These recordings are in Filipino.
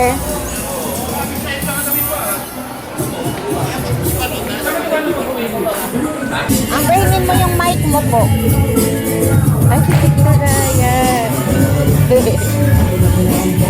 sir. Amberinin mo yung mic mo po. Ay, hindi ko na.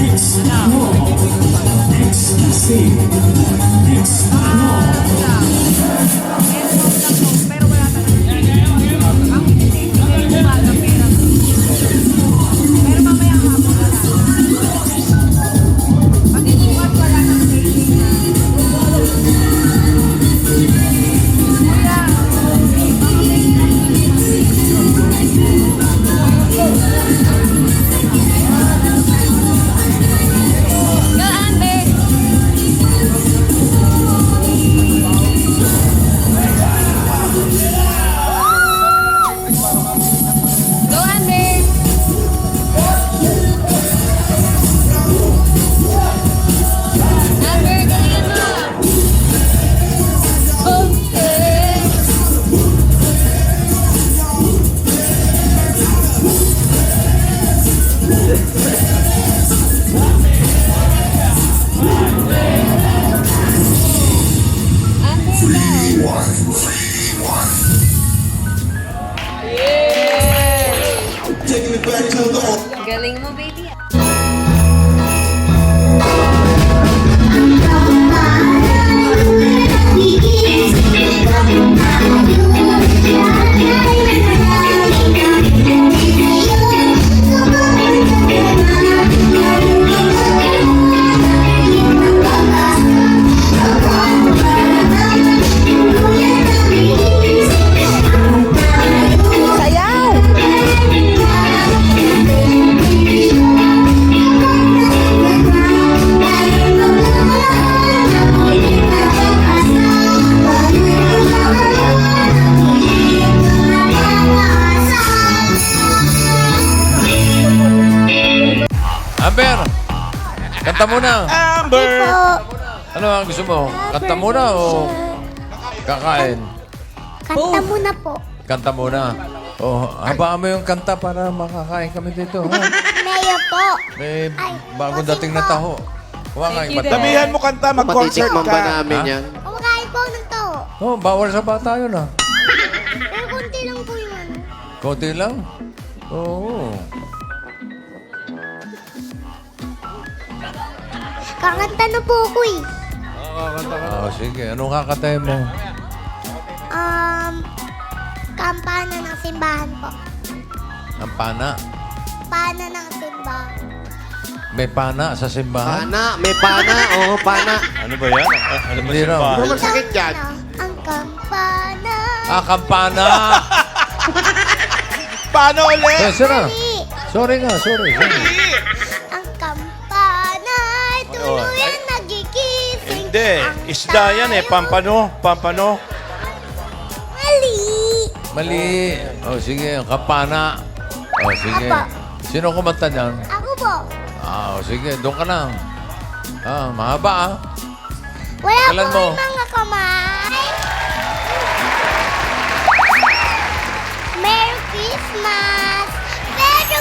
It's normal. It's the same. It's normal. Galing mo, baby. Kanta muna. Amber! Ano ang gusto mo? Kanta muna o kakain? Kanta muna po. Kanta muna. O, habaan mo yung kanta para makakain kami dito. Ha? Mayo po. May bagong dating na taho. Ka yung mata. Damihan mo kanta, mag-concert Matitikman ka. ba namin Ha? yan? Kumakain po ng to. Oh, bawal sa bata yun ah. Pero konti lang po yung ano. Konti lang. Oo. Kakanta na po ako eh. Ah, sige. Anong kakatayin mo? Um, kampana ng simbahan po. Ang pana. Pana ng simbahan. May pana sa simbahan? Pana, may pana. Oo, pana. Ano ba yan? Ah, Ano ba Hindi raw. simbahan? Ano masakit yan? Ano? Ang kampana. Ah, kampana! Paano ulit? sira. Mali. Sorry nga, sorry. sorry. Isda yan eh. Pampano. Pampano. Mali. Mali. O, sige. Kapana. O, sige. Apa. Sino kumanta niyan? Ako po. Ah, o, sige. Doon ka na. Ah, mahaba ah. Wala Kailan po mo? mga kamay. Merry Christmas! Merry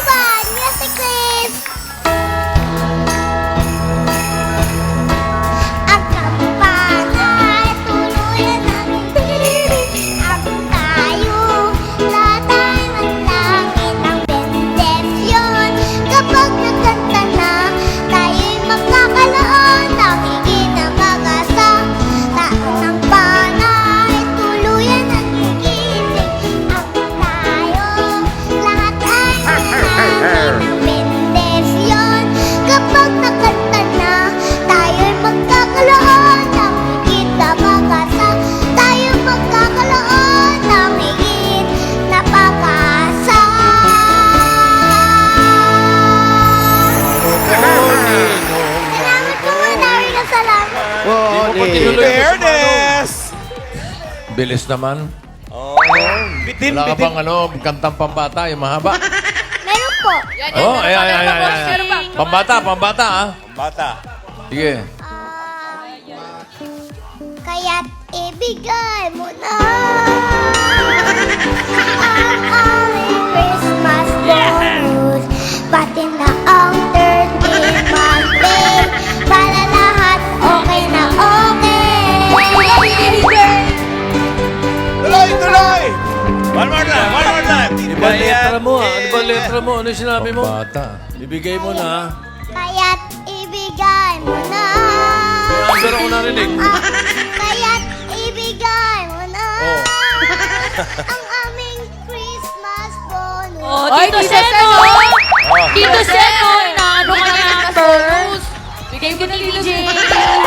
Bilis naman. Oh. Bitin, Wala ka bitin. bang ano, kantang pambata, yung mahaba? Meron po. Oh, ay, ay, ay, ay, ay. Pambata, pambata ah. Bata. Sige. Ah, kaya't ibigay mo na letra mo? Ano sinabi mo? Pambata. Ibigay mo na. Kaya't ibigay mo na Ang pero ko narinig. Ah, Kaya't ibigay mo na Oh. Ang aming Christmas bonus Oh, Tito Seno! Oh. Tito Seno! Na ano ka na? Bonus! Bigay mo na Tito Seno.